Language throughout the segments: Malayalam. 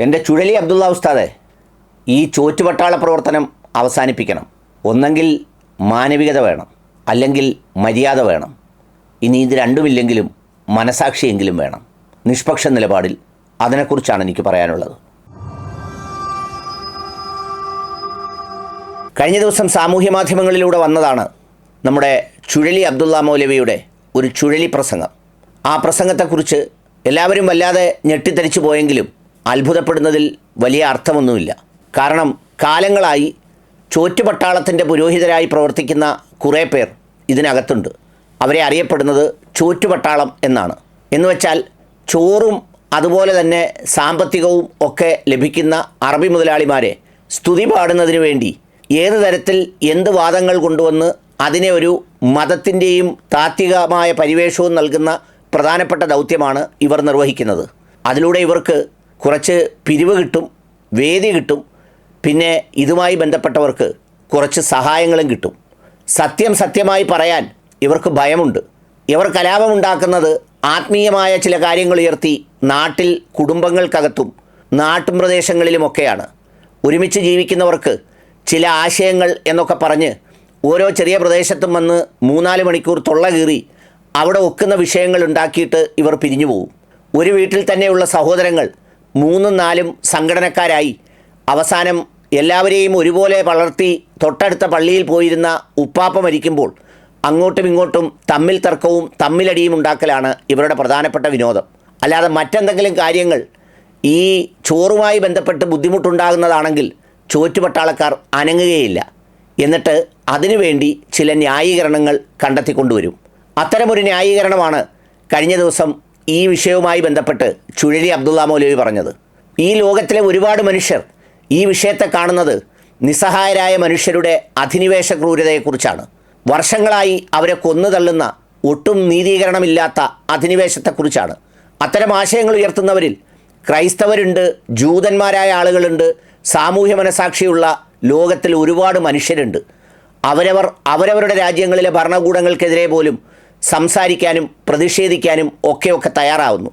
എന്റെ ചുഴലി അബ്ദുള്ള ഉസ്താദെ ഈ ചോറ്റുപട്ടാള പ്രവർത്തനം അവസാനിപ്പിക്കണം. ഒന്നെങ്കിൽ മാനവികത വേണം അല്ലെങ്കിൽ മര്യാദ വേണം. ഇനി ഇത് രണ്ടുമില്ലെങ്കിലും മനസാക്ഷിയെങ്കിലും വേണം. നിഷ്പക്ഷ നിലപാടിൽ അതിനെക്കുറിച്ചാണ് എനിക്ക് പറയാനുള്ളത്. കഴിഞ്ഞ ദിവസം സാമൂഹ്യ മാധ്യമങ്ങളിലൂടെ വന്നതാണ് നമ്മുടെ ചുഴലി അബ്ദുള്ള മൗലവിയുടെ ഒരു ചുഴലി പ്രസംഗം. ആ പ്രസംഗത്തെക്കുറിച്ച് എല്ലാവരും വല്ലാതെ ഞെട്ടിത്തരിച്ചു പോയെങ്കിലും അത്ഭുതപ്പെടുന്നതിൽ വലിയ അർത്ഥമൊന്നുമില്ല. കാരണം കാലങ്ങളായി ചോറ്റുപട്ടാളത്തിന്റെ പുരോഹിതരായി പ്രവർത്തിക്കുന്ന കുറേ പേർ ഇതിനകത്തുണ്ട്. അവരെ അറിയപ്പെടുന്നത് ചോറ്റുപട്ടാളം എന്നാണ്. എന്നുവെച്ചാൽ ചോറും അതുപോലെ തന്നെ സാമ്പത്തികവും ഒക്കെ ലഭിക്കുന്ന അറബി മുതലാളിമാരെ സ്തുതി പാടുന്നതിന് വേണ്ടി ഏത് തരത്തിൽ എന്ത് വാദങ്ങൾ കൊണ്ടുവന്ന് അതിനെ ഒരു മതത്തിന്റെയും താത്വികമായ പരിവേഷവും നൽകുന്ന പ്രധാനപ്പെട്ട ദൗത്യമാണ് ഇവർ നിർവഹിക്കുന്നത്. അതിലൂടെ ഇവർക്ക് കുറച്ച് പിരിവ് കിട്ടും വേദി കിട്ടും പിന്നെ ഇതുമായി ബന്ധപ്പെട്ടവർക്ക് കുറച്ച് സഹായങ്ങളും കിട്ടും. സത്യം സത്യമായി പറയാൻ ഇവർക്ക് ഭയമുണ്ട്. ഇവർ കലാപമുണ്ടാക്കുന്നത് ആത്മീയമായ ചില കാര്യങ്ങൾ ഉയർത്തി നാട്ടിൽ കുടുംബങ്ങൾക്കകത്തും നാട്ടും പ്രദേശങ്ങളിലുമൊക്കെയാണ്. ഒരുമിച്ച് ജീവിക്കുന്നവർക്ക് ചില ആശയങ്ങൾ എന്നൊക്കെ പറഞ്ഞ് ഓരോ ചെറിയ പ്രദേശത്തും വന്ന് മൂന്നാൽ മണിക്കൂർ തൊള്ള കീറി അവിടെ ഒക്കുന്ന വിഷയങ്ങൾ ഉണ്ടാക്കിയിട്ട് ഇവർ പിരിഞ്ഞു പോകും ഒരു വീട്ടിൽ തന്നെയുള്ള സഹോദരങ്ങൾ മൂന്നും നാലും സംഘടനക്കാരായി. അവസാനം എല്ലാവരെയും ഒരുപോലെ വളർത്തി തൊട്ടടുത്ത പള്ളിയിൽ പോയിരുന്ന ഉപ്പാപ്പ മരിക്കുമ്പോൾ അങ്ങോട്ടും ഇങ്ങോട്ടും തമ്മിൽ തർക്കവും തമ്മിലടിയും ഉണ്ടാക്കലാണ് ഇവരുടെ പ്രധാനപ്പെട്ട വിനോദം. അല്ലാതെ മറ്റെന്തെങ്കിലും കാര്യങ്ങൾ ഈ ചോറുമായി ബന്ധപ്പെട്ട് ബുദ്ധിമുട്ടുണ്ടാകുന്നതാണെങ്കിൽ ചോറ്റുപട്ടാളക്കാർ അനങ്ങുകയില്ല. എന്നിട്ട് അതിനുവേണ്ടി ചില ന്യായീകരണങ്ങൾ കണ്ടെത്തിക്കൊണ്ടുവരും. അത്തരമൊരു ന്യായീകരണമാണ് കഴിഞ്ഞ ദിവസം ഈ വിഷയവുമായി ബന്ധപ്പെട്ട് ചുഴലി അബ്ദുള്ള മൗലവി പറഞ്ഞത്. ഈ ലോകത്തിലെ ഒരുപാട് മനുഷ്യർ ഈ വിഷയത്തെ കാണുന്നത് നിസ്സഹായരായ മനുഷ്യരുടെ അധിനിവേശ ക്രൂരതയെക്കുറിച്ചാണ്. വർഷങ്ങളായി അവരെ കൊന്നു തള്ളുന്ന ഒട്ടും നീതീകരണമില്ലാത്ത അധിനിവേശത്തെക്കുറിച്ചാണ്. അത്തരം ആശയങ്ങൾ ഉയർത്തുന്നവരിൽ ക്രൈസ്തവരുണ്ട് ജൂതന്മാരായ ആളുകളുണ്ട് സാമൂഹ്യ മനസാക്ഷിയുള്ള ലോകത്തിൽ ഒരുപാട് മനുഷ്യരുണ്ട്. അവരവർ അവരവരുടെ രാജ്യങ്ങളിലെ ഭരണകൂടങ്ങൾക്കെതിരെ പോലും സംസാരിക്കാനും പ്രതിഷേധിക്കാനും ഒക്കെയൊക്കെ തയ്യാറാവുന്നു.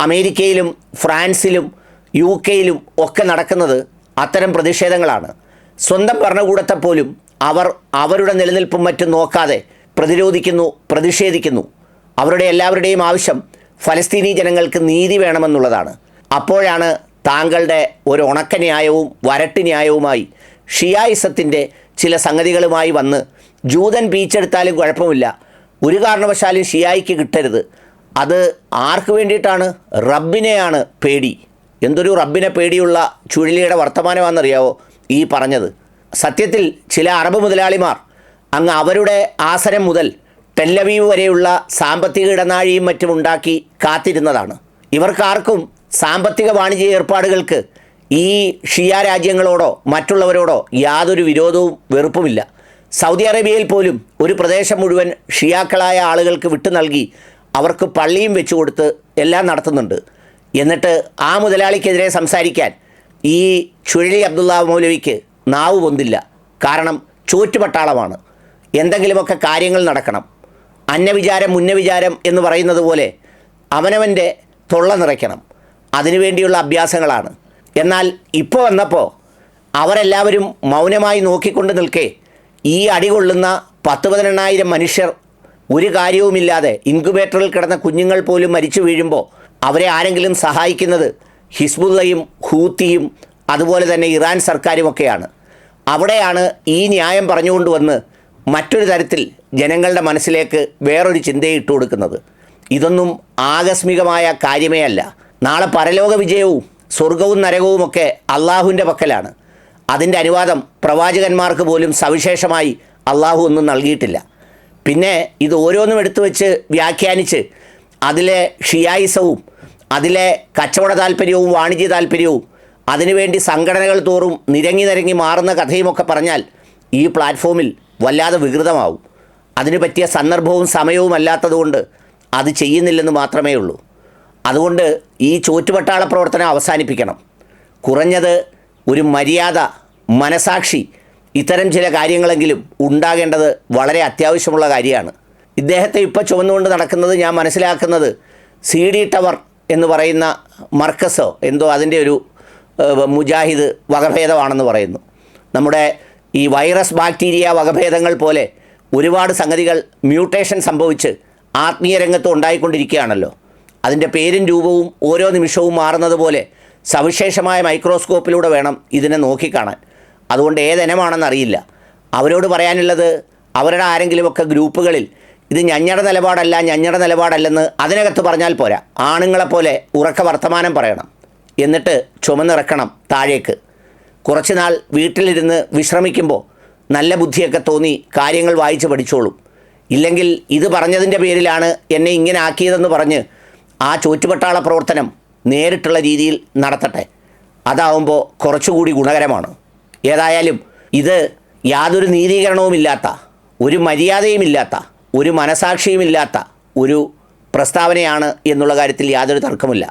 അമേരിക്കയിലും ഫ്രാൻസിലും യു കെയിലും ഒക്കെ നടക്കുന്നത് അത്തരം പ്രതിഷേധങ്ങളാണ്. സ്വന്തം ഭരണകൂടത്തെ പോലും അവർ അവരുടെ നിലനിൽപ്പും മറ്റും നോക്കാതെ പ്രതിരോധിക്കുന്നു പ്രതിഷേധിക്കുന്നു. അവരുടെ എല്ലാവരുടെയും ആവശ്യം ഫലസ്തീനി ജനങ്ങൾക്ക് നീതി വേണമെന്നുള്ളതാണ്. അപ്പോഴാണ് താങ്കളുടെ ഒരു ഉണക്ക ന്യായവും വരട്ട് ന്യായവുമായി ഷിയായിസത്തിന്റെ ചില സംഗതികളുമായി വന്ന് ജൂതൻ പീച്ചെടുത്താലും കുഴപ്പമില്ല ഒരു കാരണവശാലും ഷിയായിക്ക് കിട്ടരുത്. അത് ആർക്ക് വേണ്ടിയിട്ടാണ്? റബ്ബിനെയാണ് പേടി. എന്തൊരു റബ്ബിനെ പേടിയുള്ള ചുഴലിയുടെ വർത്തമാനമാണെന്നറിയാവോ ഈ പറഞ്ഞത്? സത്യത്തിൽ ചില അറബ് മുതലാളിമാർ അങ്ങ് അവരുടെ ആസനം മുതൽ ടെല്ലവീവ് വരെയുള്ള സാമ്പത്തിക ഇടനാഴിയും മറ്റും ഉണ്ടാക്കി കാത്തിരുന്നതാണ്. ഇവർക്കാർക്കും സാമ്പത്തിക വാണിജ്യ ഏർപ്പാടുകൾക്ക് ഈ ഷിയ രാജ്യങ്ങളോടോ മറ്റുള്ളവരോടോ യാതൊരു വിരോധവും വെറുപ്പുമില്ല. സൗദി അറേബ്യയിൽ പോലും ഒരു പ്രദേശം മുഴുവൻ ഷിയാക്കളായ ആളുകൾക്ക് വിട്ടു നൽകി അവർക്ക് പള്ളിയും വെച്ചു കൊടുത്ത് എല്ലാം നടത്തുന്നുണ്ട്. എന്നിട്ട് ആ മുതലാളിക്കെതിരെ സംസാരിക്കാൻ ഈ ചുഴലി അബ്ദുള്ള മൗലവിക്ക് നാവ് പൊന്തില്ല. കാരണം ചോറ്റുപട്ടാളമാണ് എന്തെങ്കിലുമൊക്കെ കാര്യങ്ങൾ നടക്കണം. അന്നവിചാരം മുന്നവിചാരം എന്ന് പറയുന്നത് പോലെ അവനവന്റെ തൊള്ള നിറയ്ക്കണം. അതിനുവേണ്ടിയുള്ള അഭ്യാസങ്ങളാണ്. എന്നാൽ ഇപ്പോൾ വന്നപ്പോൾ അവരെല്ലാവരും മൗനമായി നോക്കിക്കൊണ്ട് നിൽക്കെ ഈ അടികൊള്ളുന്ന പത്ത് പതിനെണ്ണായിരം മനുഷ്യർ ഒരു കാര്യവുമില്ലാതെ ഇൻക്യുബേറ്ററിൽ കിടന്ന കുഞ്ഞുങ്ങൾ പോലും മരിച്ചു വീഴുമ്പോൾ അവരെ ആരെങ്കിലും സഹായിക്കുന്നത് ഹിസ്ബുള്ളയും ഹൂത്തിയും അതുപോലെ തന്നെ ഇറാൻ സർക്കാരുമൊക്കെയാണ്. അവിടെയാണ് ഈ ന്യായം പറഞ്ഞുകൊണ്ട് വന്ന് മറ്റൊരു തരത്തിൽ ജനങ്ങളുടെ മനസ്സിലേക്ക് വേറൊരു ചിന്തയെ ഇട്ടു കൊടുക്കുന്നത്. ഇതൊന്നും ആകസ്മികമായ കാര്യമേ അല്ല നാളെ പരലോക വിജയവും സ്വർഗവും നരകവും ഒക്കെ അള്ളാഹുവിന്റെ പക്കലാണ്. അതിന്റെ അനുവാദം പ്രവാചകന്മാർക്ക് പോലും സവിശേഷമായി അള്ളാഹു ഒന്നും നൽകിയിട്ടില്ല. പിന്നെ ഇത് ഓരോന്നും എടുത്തു വെച്ച് വ്യാഖ്യാനിച്ച് അതിലെ ഷിയായിസവും അതിലെ കച്ചവട താല്പര്യവും വാണിജ്യ താല്പര്യവും അതിനുവേണ്ടി സംഘടനകൾ തോറും നിരങ്ങി നിരങ്ങി മാറുന്ന കഥയുമൊക്കെ പറഞ്ഞാൽ ഈ പ്ലാറ്റ്ഫോമിൽ വല്ലാതെ വികൃതമാവും. അതിനു പറ്റിയ സന്ദർഭവും സമയവും അല്ലാത്തതുകൊണ്ട് അത് ചെയ്യുന്നില്ലെന്ന് മാത്രമേ ഉള്ളൂ അതുകൊണ്ട് ഈ ചോറ്റുപട്ടാള പ്രവർത്തനം അവസാനിപ്പിക്കണം. കുറഞ്ഞത് ഒരു മര്യാദ മനസാക്ഷി ഇത്തരം ചില കാര്യങ്ങളെങ്കിലും ഉണ്ടാകേണ്ടത് വളരെ അത്യാവശ്യമുള്ള കാര്യമാണ്. ഇദ്ദേഹത്തെ ഇപ്പോൾ ചുമന്നുകൊണ്ട് നടക്കുന്നത് ഞാൻ മനസ്സിലാക്കുന്നത് സി ഡി ടവർ എന്ന് പറയുന്ന മർക്കസോ എന്തോ അതിന്റെ ഒരു മുജാഹിദ് വകഭേദമാണെന്ന് പറയുന്നു. നമ്മുടെ ഈ വൈറസ് ബാക്ടീരിയ വകഭേദങ്ങൾ പോലെ ഒരുപാട് സംഗതികൾ മ്യൂട്ടേഷൻ സംഭവിച്ച് ആത്മീയ രംഗത്ത് ഉണ്ടായിക്കൊണ്ടിരിക്കുകയാണല്ലോ. അതിന്റെ പേരും രൂപവും ഓരോ നിമിഷവും മാറുന്നത് പോലെ സവിശേഷമായ മൈക്രോസ്കോപ്പിലൂടെ വേണം ഇതിനെ നോക്കിക്കാണാൻ. അതുകൊണ്ട് ഏതിനമാണെന്നറിയില്ല അവരോട് പറയാനുള്ളത് അവരുടെ ആരെങ്കിലുമൊക്കെ ഗ്രൂപ്പുകളിൽ ഇത് ഞഞ്ഞട നിലപാടല്ല ഞഞ്ഞട നിലപാടല്ലെന്ന് അതിനകത്ത് പറഞ്ഞാൽ പോരാ. ആണുങ്ങളെപ്പോലെ ഉറക്ക വർത്തമാനം പറയണം. എന്നിട്ട് ചുമന്നിറക്കണം താഴേക്ക്. കുറച്ച് നാൾ വീട്ടിലിരുന്ന് വിശ്രമിക്കുമ്പോൾ നല്ല ബുദ്ധിയൊക്കെ തോന്നി കാര്യങ്ങൾ വായിച്ച് പഠിച്ചോളും. ഇല്ലെങ്കിൽ ഇത് പറഞ്ഞതിന്റെ പേരിലാണ് എന്നെ ഇങ്ങനെ ആക്കിയതെന്ന് പറഞ്ഞ് ആ ചോറ്റുപട്ടാള പ്രവർത്തനം നേരിട്ടുള്ള രീതിയിൽ നടത്തട്ടെ. അതാവുമ്പോൾ കുറച്ചുകൂടി ഗുണകരമാണ്. ഏതായാലും ഇത് യാതൊരു നീതീകരണവുമില്ലാത്ത ഒരു മര്യാദയുമില്ലാത്ത ഒരു മനസാക്ഷിയുമില്ലാത്ത ഒരു പ്രസ്താവനയാണ് എന്നുള്ള കാര്യത്തിൽ യാതൊരു തർക്കമില്ല